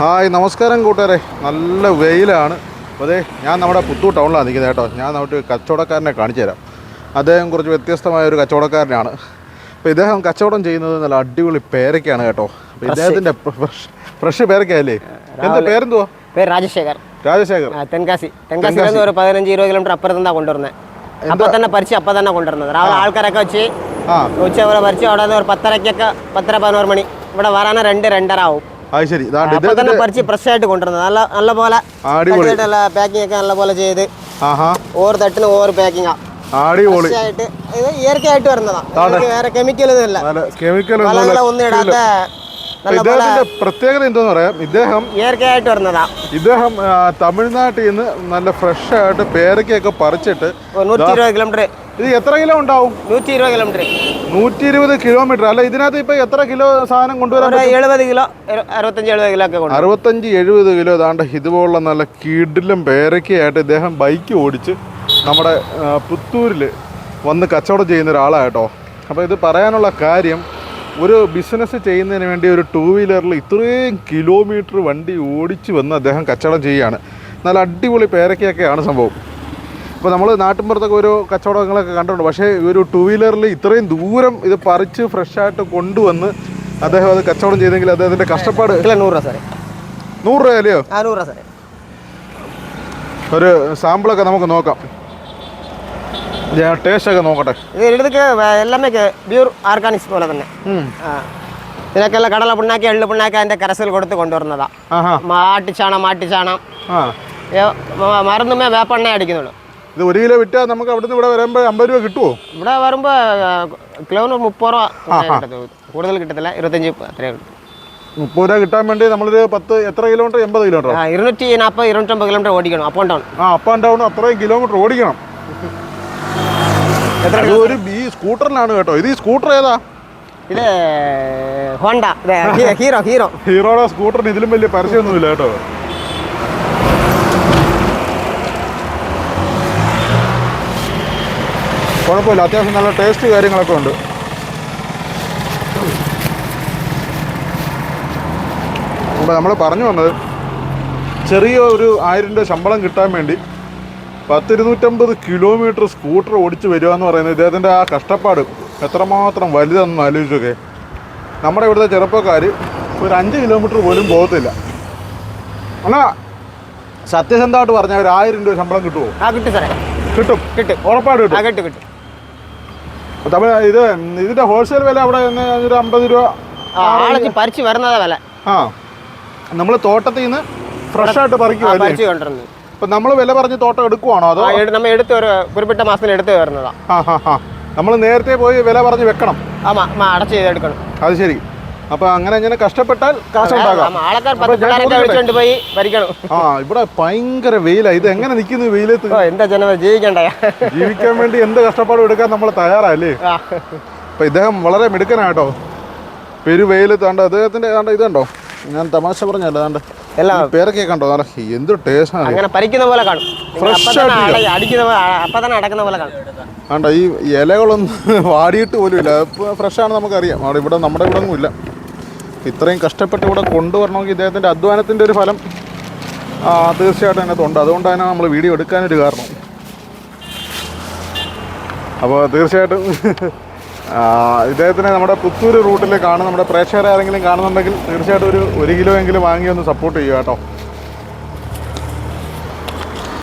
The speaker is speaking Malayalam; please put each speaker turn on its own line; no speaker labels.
ഹായ് നമസ്കാരം കൂട്ടുകാരെ. നല്ല വെയിലാണ്. അപ്പോൾ അതേ ഞാൻ നമ്മുടെ പുത്തൂർ ടൗണിലാണ് നിൽക്കുന്നത് കേട്ടോ. ഞാൻ അവിടെ കച്ചവടക്കാരനെ കാണിച്ചു തരാം. അദ്ദേഹം കുറച്ച് വ്യത്യസ്തമായ ഒരു കച്ചവടക്കാരനാണ്. അപ്പോൾ ഇദ്ദേഹം കച്ചവടം ചെയ്യുന്നത് നല്ല അടിപൊളി പേരക്കാണ് കേട്ടോ. അപ്പോൾ ഇദ്ദേഹത്തിന്റെ ഫ്രഷ് പേരക്കല്ലേ എന്താ പേരെന്തുവാ?
പേര്
രാജശേഖർ.
രാജശേഖർ. തെൻകാസി തെൻകാസി ഒരു പതിനഞ്ച് ഇരുപത് കിലോമീറ്റർ അപ്പുറത്താണ് കൊണ്ടുവരുന്നത്. അപ്പൊ തന്നെ പരിച്ച് അപ്പൊ തന്നെ കൊണ്ടുവരുന്നത്. രാവിലെ ആൾക്കാരൊക്കെ വെച്ച്
ഉച്ച
വരെ പരിച്ച് അവിടെ നിന്ന് ഒരു പത്തരക്കൊക്കെ പത്തര പതിനോറ് മണി. ഇവിടെ വരാനാ രണ്ട് രണ്ടര ആവും.
അത് ശരി. ഇതാണ്ട്
അപ്പൊ തന്നെ പറിച്ച് ഫ്രഷ് ആയിട്ട് കൊണ്ടുവന്നത്. നല്ല നല്ല പോലെ നല്ല പാക്കിംഗ് ഒക്കെ നല്ല പോലെ ചെയ്ത് ഓരോ തട്ടിന് ഓരോ പാക്കിംഗാ
അടിപൊളി.
ഫ്രഷ് ആയിട്ട്. ഇത് ഇയർക്കായിട്ട് വരുന്നതാ. ഇതിലേക്ക് വേറെ കെമിക്കൽ ഒന്നും ഇല്ല.
നല്ല കെമിക്കൽ
ഒന്നും ഇടാത്ത
ഇദ്ദേഹത്തിന്റെ പ്രത്യേകത എന്താന്ന് പറയാം? ഇദ്ദേഹം
ഇയർക്കായിട്ട് വരുന്നതാ.
ഇദ്ദേഹം തമിഴ്നാട്ടിൽ നിന്ന് നല്ല ഫ്രഷ് ആയിട്ട് പേരക്കയൊക്കെ പറിച്ചിട്ട്
നൂറ്റി ഇരുപത് കിലോമീറ്റർ
ഇത് എത്ര കിലോ ഉണ്ടാവും?
നൂറ്റി ഇരുപത് കിലോമീറ്റർ
നൂറ്റി ഇരുപത് കിലോമീറ്റർ അല്ല ഇതിനകത്ത് ഇപ്പൊ എത്ര കിലോ സാധനം കൊണ്ടുവരാൻ
എഴുപത് കിലോ അറുപത്തഞ്ച് എഴുപത് കിലോ ഒക്കെ
അറുപത്തഞ്ച് എഴുപത് കിലോ ഇതാണ്ട് ഇതുപോലുള്ള നല്ല കീടിലും പേരക്കയായിട്ട് ഇദ്ദേഹം ബൈക്ക് ഓടിച്ച് നമ്മുടെ പുത്തൂരിൽ വന്ന് കച്ചവടം ചെയ്യുന്ന ഒരാളാണ് കേട്ടോ അപ്പോൾ ഇത് പറയാനുള്ള കാര്യം ഒരു ബിസിനസ് ചെയ്യുന്നതിന് വേണ്ടി ഒരു ടൂ വീലറിൽ ഇത്രയും കിലോമീറ്റർ വണ്ടി ഓടിച്ച് വന്ന് അദ്ദേഹം കച്ചവടം ചെയ്യുകയാണ്. നല്ല അടിപൊളി പേരക്കയൊക്കെയാണ് സംഭവം. ഇപ്പോൾ നമ്മൾ നാട്ടിൻപുറത്തൊക്കെ ഓരോ കച്ചവടങ്ങളൊക്കെ കണ്ടിട്ടുണ്ട്. പക്ഷേ ഒരു ടൂ വീലറിൽ ഇത്രയും ദൂരം ഇത് പറിച്ച് ഫ്രഷായിട്ട് കൊണ്ടുവന്ന് അദ്ദേഹം അത് കച്ചവടം ചെയ്തെങ്കിൽ അദ്ദേഹത്തിന്റെ കഷ്ടപ്പാട്
കിലോ നൂറ് രൂപ സാറേ.
നൂറ് രൂപ അല്ലയോ?
ആ നൂറ് രൂപ സാറേ.
ഒരു സാമ്പിളൊക്കെ നമുക്ക് നോക്കാം. ടേസ്റ്റൊക്കെ നോക്കട്ടെ.
ഇത് ഇടതൊക്കെ എല്ലാമേ പ്യൂർ ആർഗാനിക്സ് പോലെ തന്നെ. ഇതിനൊക്കെയുള്ള കടല പിണ്ണാക്കി എള്ളു പിണ്ണാക്കി അതിന്റെ കരസിൽ കൊടുത്ത് കൊണ്ടുവരുന്നതാ. മാട്ടിച്ചാണം മാട്ടിച്ചാണം. മരുന്നുമേ വേപ്പെണ്ണ അടിക്കുന്നുള്ളൂ.
ഇത് ഒരു കിലോ വിറ്റാൽ നമുക്ക് അവിടുന്ന് ഇവിടെ വരുമ്പോൾ അമ്പത് രൂപ കിട്ടുമോ
ഇവിടെ വരുമ്പോൾ കിലോന് മുപ്പത് രൂപ. കൂടുതൽ കിട്ടത്തില്ല. ഇരുപത്തഞ്ച് കിട്ടും
മുപ്പത് രൂപ കിട്ടാൻ വേണ്ടി നമ്മളൊരു പത്ത് എത്ര കിലോമീറ്റർ എൺപത് കിലോമീറ്റർ
ഇരുന്നൂറ്റി നാൽപ്പത് ഇരുന്നൂറ്റമ്പത് കിലോമീറ്റർ ഓടിക്കണം. അപ്പ് ആൻഡ് ഡൗൺ
ആ അപ്പ് ആൻഡ് ഡൗൺ അത്രയും കിലോമീറ്റർ ഓടിക്കണം.
എത്ര
ഒരു ഈ സ്കൂട്ടറിലാണ് കേട്ടോ. ഇത് ഈ സ്കൂട്ടർ ഏതാ?
ഇത് ഹോണ്ട. Hero Hero.
ഹീറോയുടെ സ്കൂട്ടറിന് ഇതിലും വലിയ പരസ്യമൊന്നുമില്ല കേട്ടോ. കുഴപ്പമില്ല. അത്യാവശ്യം നല്ല ടേസ്റ്റ് കാര്യങ്ങളൊക്കെ ഉണ്ട്. അപ്പോൾ നമ്മൾ പറഞ്ഞു വന്നത് ചെറിയ ഒരു ആയിരം രൂപ ശമ്പളം കിട്ടാൻ വേണ്ടി പത്തിരുന്നൂറ്റമ്പത് കിലോമീറ്റർ സ്കൂട്ടർ ഓടിച്ച് വരിക എന്ന് പറയുന്നത് ഇദ്ദേഹത്തിന്റെ ആ കഷ്ടപ്പാട് എത്രമാത്രം വലുതെന്ന് ആലോചിച്ചൊക്കെ നമ്മുടെ ഇവിടുത്തെ ചെറുപ്പക്കാർ ഒരു അഞ്ച് കിലോമീറ്റർ പോലും പോകത്തില്ല. എന്നാ സത്യസന്ധമായിട്ട് പറഞ്ഞാൽ ഒരു ആയിരം രൂപ ശമ്പളം കിട്ടുമോ
ആ കിട്ടും സാറേ.
കിട്ടും.
കിട്ടും.
ഉറപ്പായിട്ട് കിട്ടും.
കിട്ടും കിട്ടും.
തമിഴ് ഇത് ഇതിന്റെ ഹോൾസെയിൽ വില അവിടെ ഒരു അമ്പത് രൂപ.
ആളച്ച് പറിച്ച് വരുന്നതാ വില.
ആ നമ്മൾ തോട്ടത്തിൽ നിന്ന് ഫ്രഷ് ആയിട്ട്
പറിക്കും കൊണ്ടിരുന്നു
അപ്പൊ നമ്മൾ വില പറഞ്ഞ് തോട്ടം എടുക്കുവാണോ അതോ?
നമ്മൾ എടുത്ത് ഒരു കുറിപ്പിട്ട മാസത്തിൽ എടുത്ത് വരുന്നതാ.
നമ്മൾ നേരത്തെ പോയി വില പറഞ്ഞ് വെക്കണം.
ആ അടച്ച് ചെയ്തെടുക്കണം.
അത് ശരി. അപ്പോൾ അങ്ങനെ ഇങ്ങനെ കഷ്ടപ്പെട്ടാൽ കാശുണ്ടാകാം. അപ്പൊ?
വിളിച്ചോണ്ട് പോയി ഭരിക്കണം.
ആ ഇവിടെ ഭയങ്കര വെയിലാ. ഇത് എങ്ങനെ നിൽക്കുന്നു ഈ വെയിലത്ത്?
എന്താ ജനം ജീവിക്കണ്ട?
ജീവിക്കാൻ വേണ്ടി എന്ത് കഷ്ടപ്പാടും എടുക്കാൻ നമ്മൾ തയ്യാറല്ലേ അപ്പൊ ഇദ്ദേഹം വളരെ മിടുക്കനാട്ടോ പെരു വെയിലത്ത് കണ്ടോ അദ്ദേഹത്തിന്റെ കണ്ടോ ഇത് കണ്ടോ ഞാൻ തമാശ പറഞ്ഞല്ല കണ്ട്
എല്ലാം
പേരൊക്കെ കണ്ടോ? എന്ത് ടേസ്റ്റ്
അങ്ങനെ പരിക്കുന്ന പോലെ കാണും. അപ്പൊ
ആയിട്ട്
അടിക്കുന്ന പോലെ അപ്പൊ തന്നെ അടക്കുന്ന പോലെ കാണും.
കണ്ടോ ഈ ഇലകളൊന്നും വാടിയിട്ട് പോലും ഇല്ല ഫ്രഷാണ് നമുക്കറിയാം. അവിടെ ഇവിടെ നമ്മുടെ ഇവിടെ ഒന്നും ഇല്ല ഇത്രയും കഷ്ടപ്പെട്ട് ഇവിടെ കൊണ്ടുവരണമെങ്കിൽ ഇദ്ദേഹത്തിന്റെ അധ്വാനത്തിന്റെ ഒരു ഫലം തീർച്ചയായിട്ടും അതിനകത്തുണ്ട് അതുകൊണ്ടാണ് നമ്മൾ വീഡിയോ എടുക്കാനൊരു കാരണം. അപ്പോൾ തീർച്ചയായിട്ടും ഇദ്ദേഹത്തിനെ നമ്മുടെ പുത്തൂർ റൂട്ടിൽ കാണുന്ന നമ്മുടെ പ്രേക്ഷകരെ ആരെങ്കിലും കാണുന്നുണ്ടെങ്കിൽ തീർച്ചയായിട്ടും ഒരു ഒരു കിലോ എങ്കിലും വാങ്ങി ഒന്ന് സപ്പോർട്ട് ചെയ്യുക കേട്ടോ.